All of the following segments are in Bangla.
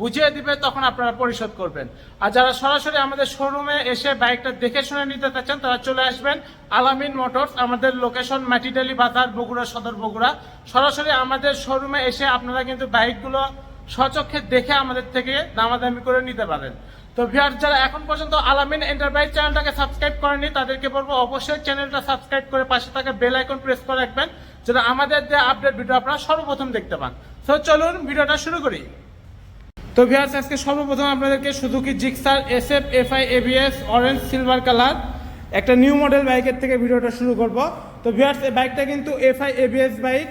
বুঝিয়ে দিবে, তখন আপনারা পরিশোধ করবেন। আর যারা সরাসরি আমাদের শোরুমে এসে বাইকটা দেখে শুনে নিতে চাচ্ছেন, তারা চলে আসবেন আলামিন মোটরস, আমাদের লোকেশন মাটিডালি বাজার, বগুড়া, সদর বগুড়া। সরাসরি আমাদের শোরুমে এসে আপনারা কিন্তু বাইকগুলো সচক্ষে দেখে আমাদের থেকে দামাদামি করে নিতে পারেন। তো ভিউয়ার যারা এখন পর্যন্ত আলামিন এন্টারপ্রাইজ চ্যানেলটাকে সাবস্ক্রাইব করেনি তাদেরকে বলব অবশ্যই চ্যানেলটা সাবস্ক্রাইব করে পাশে থাকা বেল আইকন প্রেস করে রাখবেন, যেন আমাদের যে আপডেট ভিডিও আপনারা সর্বপ্রথম দেখতে পান। তো চলুন ভিডিওটা শুরু করি। তো ভিয়ার্স আজকে সর্বপ্রথম আপনাদেরকে Suzuki Gixxer S F F I ABS orange silver colour একটা নিউ মডেল বাইকের থেকে ভিডিওটা শুরু করব। তো ভিউয়ার্স, এই বাইকটা কিন্তু এফআই এবিএস বাইক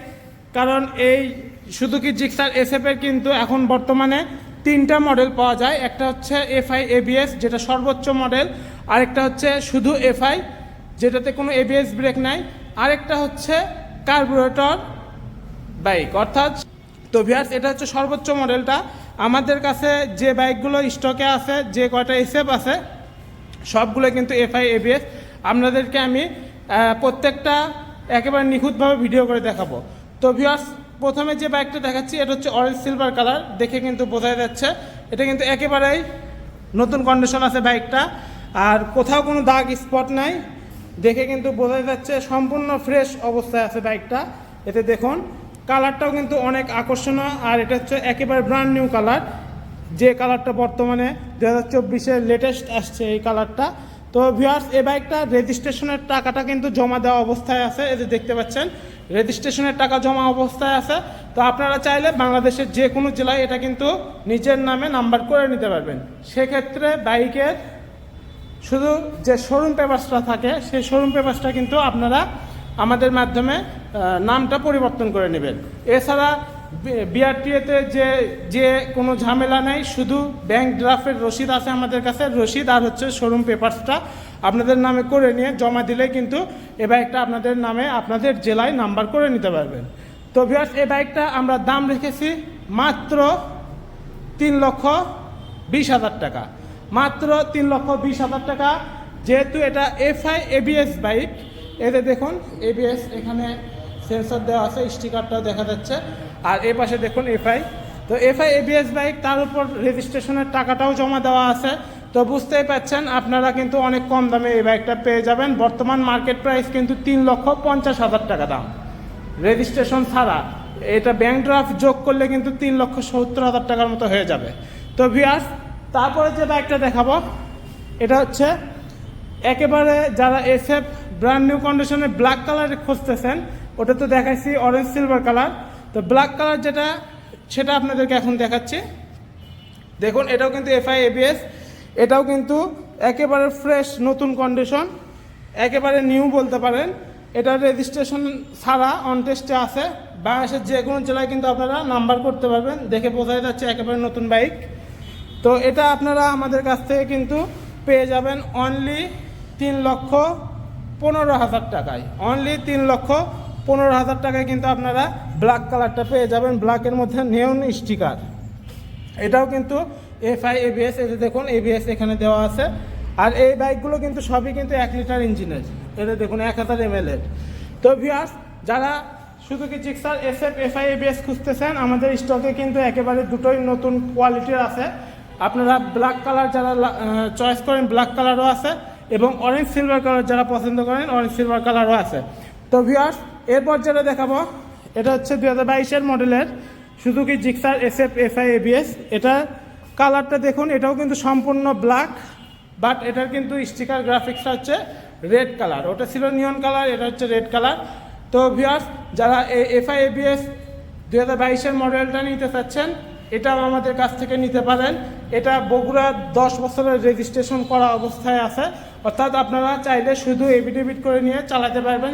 কারণ এই সুজুকি জিক্সার এস এফ এর কিন্তু এখন বর্তমানে তিনটা মডেল পাওয়া যায়। একটা হচ্ছে এফ আই এবিএস যেটা সর্বোচ্চ মডেল আরেকটা হচ্ছে শুধু এফ আই যেটাতে কোনো এবিএস ব্রেক নাই। আরেকটা হচ্ছে কার্বোরেটর বাইক অর্থাৎ তো ভিয়ার্স এটা হচ্ছে সর্বোচ্চ মডেলটা আমাদের কাছে যে বাইকগুলো স্টকে আছে, যে কয়টা এসএফ আছে, সবগুলো কিন্তু এফআই, এবিএস। আপনাদেরকে আমি প্রত্যেকটা একেবারে নিখুঁতভাবে ভিডিও করে দেখাবো। তো ভিউয়ার্স প্রথমে যে বাইকটা দেখাচ্ছি, এটা হচ্ছে অরেঞ্জ সিলভার কালার দেখে কিন্তু বোঝা যাচ্ছে, এটা কিন্তু একেবারেই নতুন কন্ডিশন আছে বাইকটা। আর কোথাও কোনো দাগ স্পট নাই। দেখে কিন্তু বোঝা যাচ্ছে, সম্পূর্ণ ফ্রেশ অবস্থায় আছে বাইকটা। এতে দেখুন কালারটাও কিন্তু অনেক আকর্ষণীয়, আর এটা হচ্ছে একেবারে ব্র্যান্ড নিউ কালার। যে কালারটা বর্তমানে দু হাজার চব্বিশের লেটেস্ট আসছে এই কালারটা। তো ভিউয়ার্স এই বাইকটা রেজিস্ট্রেশনের টাকাটা কিন্তু জমা দেওয়া অবস্থায় আছে, এই যে দেখতে পাচ্ছেন রেজিস্ট্রেশনের টাকা জমা অবস্থায় আছে। তো আপনারা চাইলে বাংলাদেশের যে কোনো জেলায় এটা কিন্তু নিজের নামে নাম্বার করে নিতে পারবেন। সেক্ষেত্রে বাইকের শুধু যে শোরুম পেপারসটা থাকে, সেই শোরুম পেপারসটা কিন্তু আপনারা আমাদের মাধ্যমে নামটা পরিবর্তন করে নেবেন। এছাড়া বিআরটিএতে যে যে কোনো ঝামেলা নেই, শুধু ব্যাংক ড্রাফটের রসিদ আছে আমাদের কাছে, রসিদ আর হচ্ছে শোরুম পেপারসটা আপনাদের নামে করে নিয়ে জমা দিলে কিন্তু এ বাইকটা আপনাদের নামে আপনাদের জেলায় নাম্বার করে নিতে পারবেন। তো ভিউয়ার্স এই বাইকটা আমরা দাম রেখেছি মাত্র তিন লক্ষ বিশ হাজার টাকা। মাত্র তিন লক্ষ বিশ হাজার টাকা, যেহেতু এটা এফআই, এবিএস বাইক এতে দেখুন এবিএস এখানে সেন্সর দেওয়া আছে স্টিকারটাও দেখা যাচ্ছে। আর এ পাশে দেখুন এফআই তো এফআই এবিএস বাইক তার উপর রেজিস্ট্রেশনের টাকাটাও জমা দেওয়া আছে। তো বুঝতেই পাচ্ছেন, আপনারা কিন্তু অনেক কম দামে এই বাইকটা পেয়ে যাবেন। বর্তমান মার্কেট প্রাইস কিন্তু তিন লক্ষ পঞ্চাশ হাজার টাকা দাম। রেজিস্ট্রেশন ছাড়া এটা ব্যাংক ড্রাফট যোগ করলে কিন্তু তিন লক্ষ সত্তর হাজার টাকার মতো হয়ে যাবে। তো ভিয়াস তারপরে যে বাইকটা দেখাবো, এটা হচ্ছে একেবারে যারা এসএফ ব্র্যান্ড নিউ কন্ডিশনে ব্ল্যাক কালার খুঁজতেছেন, ওটা তো দেখাইছি অরেঞ্জ সিলভার কালার তো ব্ল্যাক কালার যেটা, সেটা আপনাদেরকে এখন দেখাচ্ছি। দেখুন, এটাও কিন্তু এফআই এবিএস এটাও কিন্তু একেবারে ফ্রেশ নতুন কন্ডিশন একেবারে নিউ বলতে পারেন। এটার রেজিস্ট্রেশন ছাড়া অন টেস্টে আছে। বাংলাদেশের যে কোনো জেলায় কিন্তু আপনারা নাম্বার করতে পারবেন, দেখে বোঝা যাচ্ছে একেবারে নতুন বাইক তো এটা আপনারা আমাদের কাছ থেকে কিন্তু পেয়ে যাবেন অনলি তিন লক্ষ পনেরো হাজার টাকায়। অনলি তিন লক্ষ পনেরো হাজার টাকায় কিন্তু আপনারা ব্ল্যাক কালারটা পেয়ে যাবেন। ব্ল্যাকের মধ্যে নেওন স্টিকার এটাও কিন্তু এফআই এবিএস এই যে দেখুন এবিএস এখানে দেওয়া আছে। আর এই বাইকগুলো কিন্তু সবই কিন্তু এক লিটার ইঞ্জিনের। এটা দেখুন, এক হাজার এম এর। তো ভিউয়ার্স যারা শুধু কি Gixxer S F FI ABS খুঁজতেছেন, আমাদের স্টকে কিন্তু একেবারে দুটোই নতুন কোয়ালিটির আছে। আপনারা ব্ল্যাক কালার যারা চয়েস করেন ব্ল্যাক কালারও আছে। এবং অরেঞ্জ সিলভার কালার যারা পছন্দ করেন অরেঞ্জ সিলভার কালারও আছে। তো ভিউয়ার্স এরপর যেটা দেখাবো, এটা হচ্ছে দু হাজার বাইশের মডেলের শুধু কি Gixxer S F FI ABS এটা কালারটা দেখুন, এটাও কিন্তু সম্পূর্ণ ব্ল্যাক বাট এটার কিন্তু স্টিকার গ্রাফিক্সটা হচ্ছে রেড কালার ওটা ছিল নিয়ন কালার এটা হচ্ছে রেড কালার তো ভিউয়ার্স যারা এই এফআই এবিএস দু হাজার বাইশের মডেলটা নিতে চাচ্ছেন, এটাও আমাদের কাছ থেকে নিতে পারেন। এটা বগুড়া দশ বছরের রেজিস্ট্রেশন করা অবস্থায় আছে। অর্থাৎ আপনারা চাইলে শুধু এভিডেভিট করে নিয়ে চালাতে পারবেন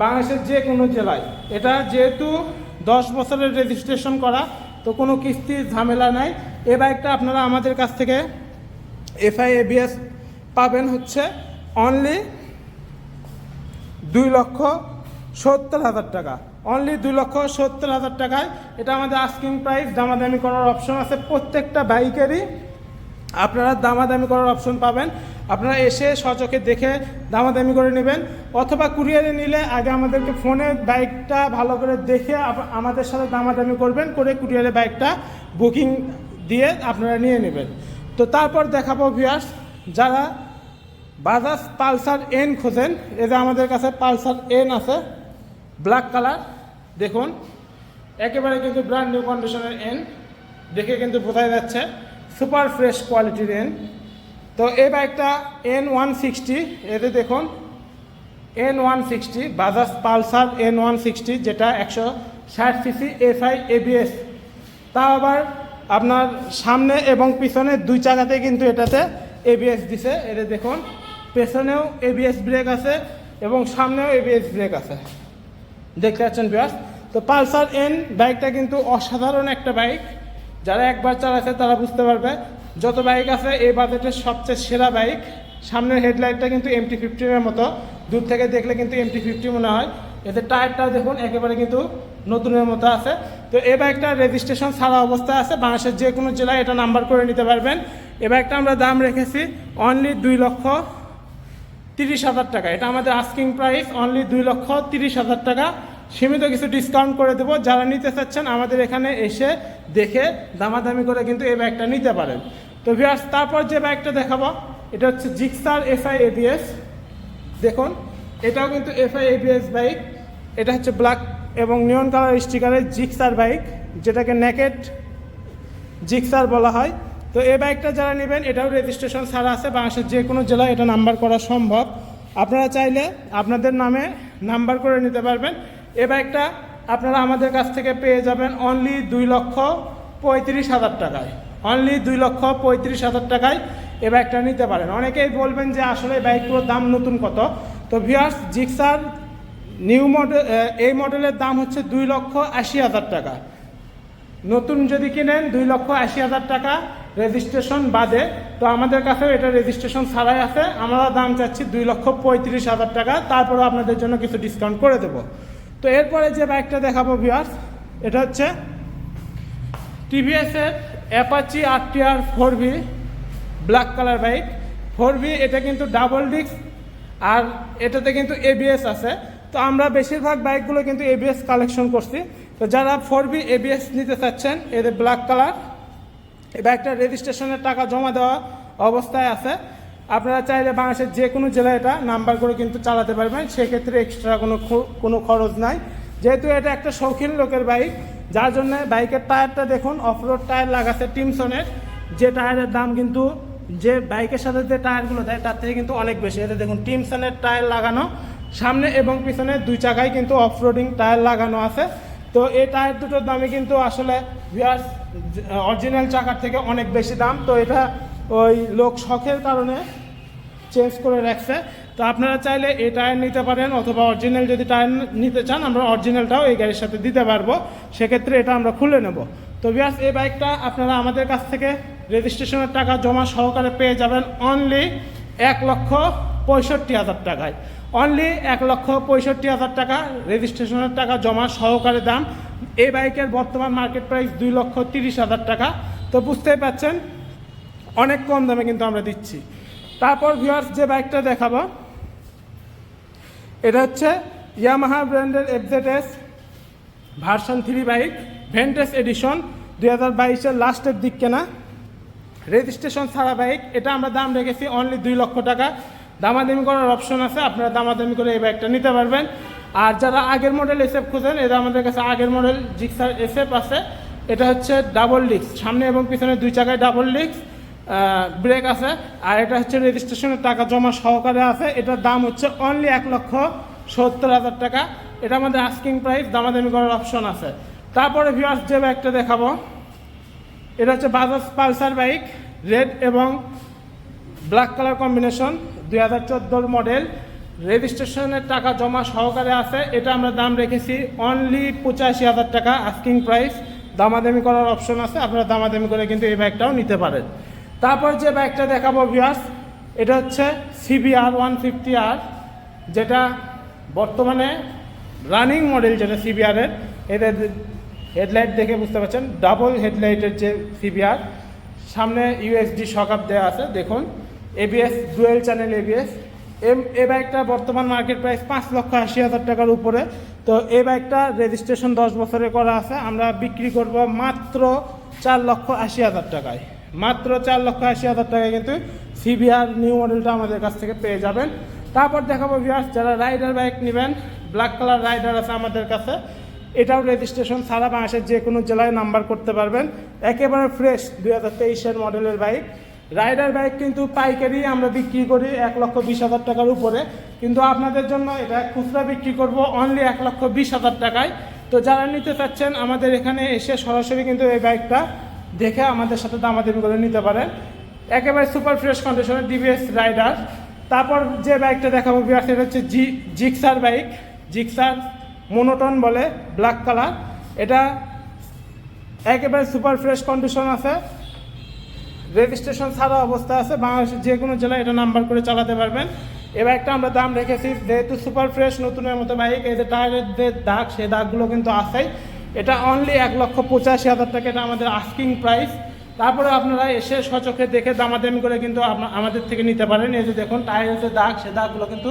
বাংলাদেশের যে কোনো জেলায়। এটা যেহেতু দশ বছরের রেজিস্ট্রেশন করা, তো কোনো কিস্তির ঝামেলা নাই। এ বাইকটা আপনারা আমাদের কাছ থেকে এফআই এবিএস পাবেন হচ্ছে অনলি দুই লক্ষ সত্তর হাজার টাকা। অনলি দুই লক্ষ সত্তর হাজার টাকায় এটা আমাদের আস্কিং প্রাইস দামাদামি করার অপশন আছে। প্রত্যেকটা বাইকেরই আপনারা দামাদামি করার অপশন পাবেন। আপনারা এসে সচকে দেখে দামাদামি করে নেবেন, অথবা কুরিয়ারে নিলে আগে আমাদেরকে ফোনে বাইকটা ভালো করে দেখে আমাদের সাথে দামাদামি করবেন, করে কুরিয়ারে বাইকটা বুকিং দিয়ে আপনারা নিয়ে নেবেন। তো তারপর দেখাবো ভিয়ার্স যারা বাজাজ পালসার এন খোঁজেন, এই যে আমাদের কাছে পালসার এন আছে ব্ল্যাক কালার দেখুন, একেবারে কিন্তু ব্র্যান্ড নিউ কন্ডিশনের এন দেখে কিন্তু বোঝা যাচ্ছে। সুপার ফ্রেশ কোয়ালিটির এন তো এই বাইকটা এন ওয়ান সিক্সটি এতে দেখুন N one sixty Bajaj Pulsar N one sixty যেটা একশো ষাট সিসি এফআই এবিএস তা আবার আপনার সামনে এবং পিছনে দুই চাকাতে কিন্তু এটাতে এবিএস দিছে। এটা দেখুন, পেছনেও এবিএস ব্রেক আছে এবং সামনেও এবিএস ব্রেক আছে। দেখতে পাচ্ছেন বিয়াস তো পালসার এন বাইকটা কিন্তু অসাধারণ একটা বাইক যারা একবার চালাচ্ছে তারা বুঝতে পারবে। যত বাইক আছে, এই বাজেটের সবচেয়ে সেরা বাইক, সামনের হেডলাইটটা কিন্তু এমটি ফিফটিনের মতো। দূর থেকে দেখলে কিন্তু এমটি ফিফটি মনে হয়। এতে টায়ারটাও দেখুন, একেবারে কিন্তু নতুনের মতো আছে। তো এই বাইকটা রেজিস্ট্রেশন ছাড়া অবস্থায় আছে। বাংলাদেশের যে কোনো জেলায় এটা নাম্বার করে নিতে পারবেন। এ বাইকটা আমরা দাম রেখেছি অনলি দুই লক্ষ তিরিশ হাজার টাকা। এটা আমাদের আস্কিং প্রাইস অনলি দুই লক্ষ তিরিশ হাজার টাকা। সীমিত কিছু ডিসকাউন্ট করে দেবো। যারা নিতে চাচ্ছেন, আমাদের এখানে এসে দেখে দামাদামি করে কিন্তু এই ব্যাগটা নিতে পারেন। তো ভিয়ার্স তারপর যে ব্যাগটা দেখাবো, এটা হচ্ছে জিক্সার এফআই এবিএস দেখুন, এটাও কিন্তু এফআই এবিএস বাইক এটা হচ্ছে ব্ল্যাক এবং নিয়ন কালার স্টিকারের জিক্সার বাইক যেটাকে নেকেট জিক্সার বলা হয়। তো এই বাইকটা যারা নেবেন, এটাও রেজিস্ট্রেশন ছাড়া আছে, বাংলাদেশের যে কোনো জেলায় এটা নাম্বার করা সম্ভব। আপনারা চাইলে আপনাদের নামে নাম্বার করে নিতে পারবেন। এই বাইকটা আপনারা আমাদের কাছ থেকে পেয়ে যাবেন অনলি দুই লক্ষ পঁয়ত্রিশ হাজার টাকায়। অনলি দুই লক্ষ পঁয়ত্রিশ হাজার টাকায় এ বাইকটা নিতে পারেন। অনেকেই বলবেন যে আসলে বাইকগুলোর দাম নতুন কত? তো ভিয়ার্স জিক্সার নিউ মডেল এই মডেলের দাম হচ্ছে দুই লক্ষ আশি হাজার টাকা। নতুন যদি কিনেন, দুই লক্ষ আশি হাজার টাকা রেজিস্ট্রেশন বাদে, তো আমাদের কাছেও এটা রেজিস্ট্রেশন ছাড়াই আছে। আমরা দাম চাচ্ছি দুই লক্ষ পঁয়ত্রিশ হাজার টাকা, তারপরেও আপনাদের জন্য কিছু ডিসকাউন্ট করে দেবো। তো এরপরে যে বাইকটা দেখাবো ভিউয়ার্স এটা হচ্ছে টিভিএসের Apache R TR four V black colour bike four V এটা কিন্তু ডাবল ডিস্ক আর এটাতে কিন্তু এবিএস আছে। তো আমরা বেশিরভাগ বাইকগুলো কিন্তু এবিএস কালেকশন করছি। তো যারা ফোর বি এবিএস নিতে চাচ্ছেন, এদের ব্ল্যাক কালার এই বাইকটার রেজিস্ট্রেশনের টাকা জমা দেওয়া অবস্থায় আছে। আপনারা চাইলে বাংলাদেশের যে কোনো জেলায় এটা নাম্বার করে কিন্তু চালাতে পারবেন। সেক্ষেত্রে এক্সট্রা কোনো কোনো খরচ নাই। যেহেতু এটা একটা শৌখিন লোকের বাইক, যার জন্য বাইকের টায়ারটা দেখুন অফরোড টায়ার লাগাচ্ছে টিমসনের। যে টায়ারের দাম কিন্তু, যে বাইকের সাথে যে টায়ারগুলো দেয়, তার থেকে কিন্তু অনেক বেশি। এটা দেখুন, টিমসনের টায়ার লাগানো, সামনে এবং পিছনে দুই চাকায় কিন্তু অফরোডিং টায়ার লাগানো আছে। তো এই টায়ার দুটোর দামই কিন্তু আসলে ভিয়ার্স অরিজিনাল চাকার থেকে অনেক বেশি দাম। তো এটা ওই লোক শখের কারণে চেঞ্জ করে রাখছে। তো আপনারা চাইলে এই টায়ার নিতে পারেন অথবা অরিজিনাল যদি টায়ার নিতে চান, আমরা অরিজিনালটাও এই গাড়ির সাথে দিতে পারব। সেক্ষেত্রে এটা আমরা খুলে নেব। তো বিয়াস এই বাইকটা আপনারা আমাদের কাছ থেকে রেজিস্ট্রেশনের টাকা জমা সহকারে পেয়ে যাবেন অনলি এক লক্ষ পঁয়ষট্টি হাজার টাকায়। অনলি এক লক্ষ পঁয়ষট্টি হাজার টাকা রেজিস্ট্রেশনের টাকা জমা সহকারে দাম। এই বাইকের বর্তমান মার্কেট প্রাইস দুই লক্ষ তিরিশ হাজার টাকা। তো বুঝতেই পাচ্ছেন অনেক কম দামে কিন্তু আমরা দিচ্ছি। তারপর ভিউয়ার্স যে বাইকটা দেখাবো, এটা হচ্ছে ইয়ামাহা ব্র্যান্ডের FZ version three bike vintage edition দুই হাজার বাইশের লাস্টের দিক কেনা। রেজিস্ট্রেশন ছাড়া বাইক এটা আমরা দাম রেখেছি অনলি দুই লক্ষ টাকা। দামাদামি করার অপশন আছে, আপনারা দামাদামি করে এই বাইকটা নিতে পারবেন। আর যারা আগের মডেল এসএফ খুঁজেন এটা আমাদের কাছে আগের মডেল জিক্সার এসএফ আছে। এটা হচ্ছে ডাবল ডিস্ক সামনে এবং পিছনে দুই চাকায় ডাবল ডিস্ক ব্রেক আছে। আর এটা হচ্ছে রেজিস্ট্রেশনের টাকা জমা সহকারে আছে। এটার দাম হচ্ছে অনলি এক লক্ষ সত্তর হাজার টাকা। এটা আমাদের আস্কিং প্রাইস দামাদামি করার অপশন আছে। তারপরে ভিউয়ার্স যে বাইকটা দেখাবো, এটা হচ্ছে বাজাজ পালসার বাইক রেড এবং ব্ল্যাক কালার কম্বিনেশন দুই হাজার চোদ্দোর মডেল রেজিস্ট্রেশনের টাকা জমা সহকারে আছে। এটা আমরা দাম রেখেছি অনলি পঁচাশি হাজার টাকা আস্কিং প্রাইস দামাদামি করার অপশন আছে। আপনারা দামাদামি করে কিন্তু এই বাইকটাও নিতে পারেন। তারপর যে বাইকটা দেখাবো ভিয়াস এটা হচ্ছে সিবিআর ওয়ান ফিফটি আর যেটা বর্তমানে রানিং মডেল যেটা সিবিআরের এটা হেডলাইট দেখে বুঝতে পারছেন ডাবল হেডলাইটের যে সিবিআর সামনে ইউএসডি শকআপ দেওয়া আছে, দেখুন ABS dual channel ABS M, এ বাইকটা বর্তমান মার্কেট প্রাইস পাঁচ লক্ষ আশি হাজার টাকার উপরে, তো এই বাইকটা রেজিস্ট্রেশন দশ বছরে করা আছে, আমরা বিক্রি করব মাত্র চার লক্ষ আশি হাজার টাকায়। মাত্র চার লক্ষ আশি হাজার টাকায় কিন্তু সিবিআর নিউ মডেলটা আমাদের কাছ থেকে পেয়ে যাবেন। তারপর দেখাবো ভিউয়ার্স যারা রাইডার বাইক নেবেন ব্ল্যাক কালার রাইডার আছে আমাদের কাছে। এটাও রেজিস্ট্রেশন সারা বাংলাদেশের যে কোনো জেলায় নাম্বার করতে পারবেন। একেবারে ফ্রেশ দুই হাজার তেইশের মডেলের বাইক রাইডার বাইক কিন্তু পাইকারি আমরা বিক্রি করি এক লক্ষ বিশ হাজার টাকার উপরে। কিন্তু আপনাদের জন্য এটা খুচরা বিক্রি করব অনলি এক লক্ষ বিশ হাজার টাকায়। তো যারা নিতে চাচ্ছেন, আমাদের এখানে এসে সরাসরি কিন্তু এই বাইকটা দেখে আমাদের সাথে দামাদামি করে নিতে পারেন একেবারে সুপার ফ্রেশ কন্ডিশনের ডিভিএস রাইডার তারপর যে বাইকটা দেখাবো বিয়ার সেটা হচ্ছে G Gixxer bike Gixxer monotone বলে ব্ল্যাক কালার এটা একেবারে সুপার ফ্রেশ কন্ডিশন আছে। রেজিস্ট্রেশন ছাড়া অবস্থা আছে। বাংলাদেশের যে কোনো জেলায় এটা নাম্বার করে চালাতে পারবেন। এ বাইকটা আমরা দাম রেখেছি। যেহেতু সুপার ফ্রেশ নতুনের মতো বাইক এই যে টায়ারের যে দাগ সেই দাগগুলো কিন্তু আছেই। এটা অনলি এক লক্ষ পঁচাশি হাজার টাকা, এটা আমাদের আস্কিং প্রাইস তারপরে আপনারা এসে সচক্ষে দেখে দামাদামি করে কিন্তু আমাদের থেকে নিতে পারেন। এই যে দেখুন টায়ারের যে দাগ, সে দাগগুলো কিন্তু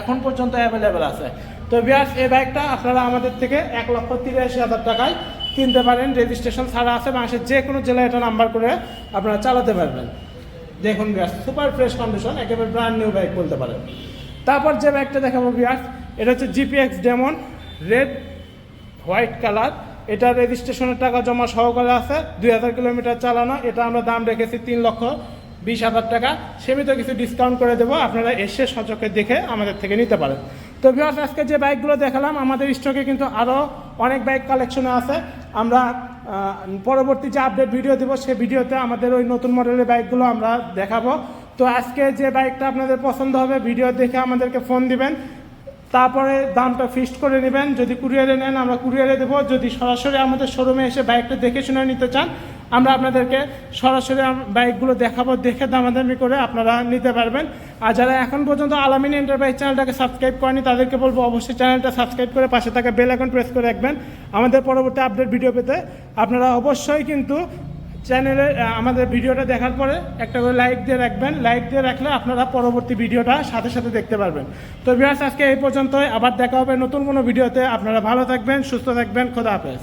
এখন পর্যন্ত অ্যাভেলেবেল আছে। তো বিয়াস, এই বাইকটা আপনারা আমাদের থেকে এক লক্ষ তিরাশি হাজার টাকায় কিনতে পারেন। রেজিস্ট্রেশন ছাড়া আছে, বাংলাদেশের যে কোনো জেলায় এটা নাম্বার করে আপনারা চালাতে পারবেন। দেখুন বিয়াস সুপার ফ্রেশ কন্ডিশন একেবারে ব্র্যান্ড নিউ বাইক বলতে পারেন। তারপর যে বাইকটা দেখাবো বিয়াস, এটা হচ্ছে GPX Demon red white colour. এটা রেজিস্ট্রেশনের টাকা জমা সহকারে আছে, দুই হাজার কিলোমিটার চালানো। এটা আমরা দাম রেখেছি তিন লক্ষ বিশ হাজার টাকা। সীমিত কিছু ডিসকাউন্ট করে দেবো, আপনারা এসে সচকে দেখে আমাদের থেকে নিতে পারেন। তো ভিউয়ার্স আজকে যে বাইকগুলো দেখালাম, আমাদের স্টকে কিন্তু আরও অনেক বাইক কালেকশনে আছে। আমরা পরবর্তী যে আপডেট ভিডিও দেবো সেই ভিডিওতে আমাদের ওই নতুন মডেলের বাইকগুলো আমরা দেখাবো। তো আজকে যে বাইকটা আপনাদের পছন্দ হবে ভিডিও দেখে আমাদেরকে ফোন দিবেন। তারপরে দামটা ফিক্সড করে নেবেন। যদি কুরিয়ারে নেন, আমরা কুরিয়ারে দেবো। যদি সরাসরি আমাদের শোরুমে এসে বাইকটা দেখে শুনে নিতে চান, আমরা আপনাদেরকে সরাসরি বাইকগুলো দেখাবো, দেখে দামাদামি করে আপনারা নিতে পারবেন। আর যারা এখন পর্যন্ত আলামিন এন্টারপ্রাইজ চ্যানেলটাকে সাবস্ক্রাইব করেনি, তাদেরকে বলব অবশ্যই চ্যানেলটা সাবস্ক্রাইব করে পাশে থাকা বেল আইকন প্রেস করে রাখবেন। আমাদের পরবর্তী আপডেট ভিডিও পেতে আপনারা অবশ্যই কিন্তু চ্যানেলে আমাদের ভিডিওটা দেখার পরে একটা করে লাইক দিয়ে রাখবেন। লাইক দিয়ে রাখলে আপনারা পরবর্তী ভিডিওটা সাথে সাথে দেখতে পারবেন। তো বিহার আজকে এই পর্যন্তই। আবার দেখা হবে নতুন কোনো ভিডিওতে। আপনারা ভালো থাকবেন, সুস্থ থাকবেন। খোদা হাফেজ।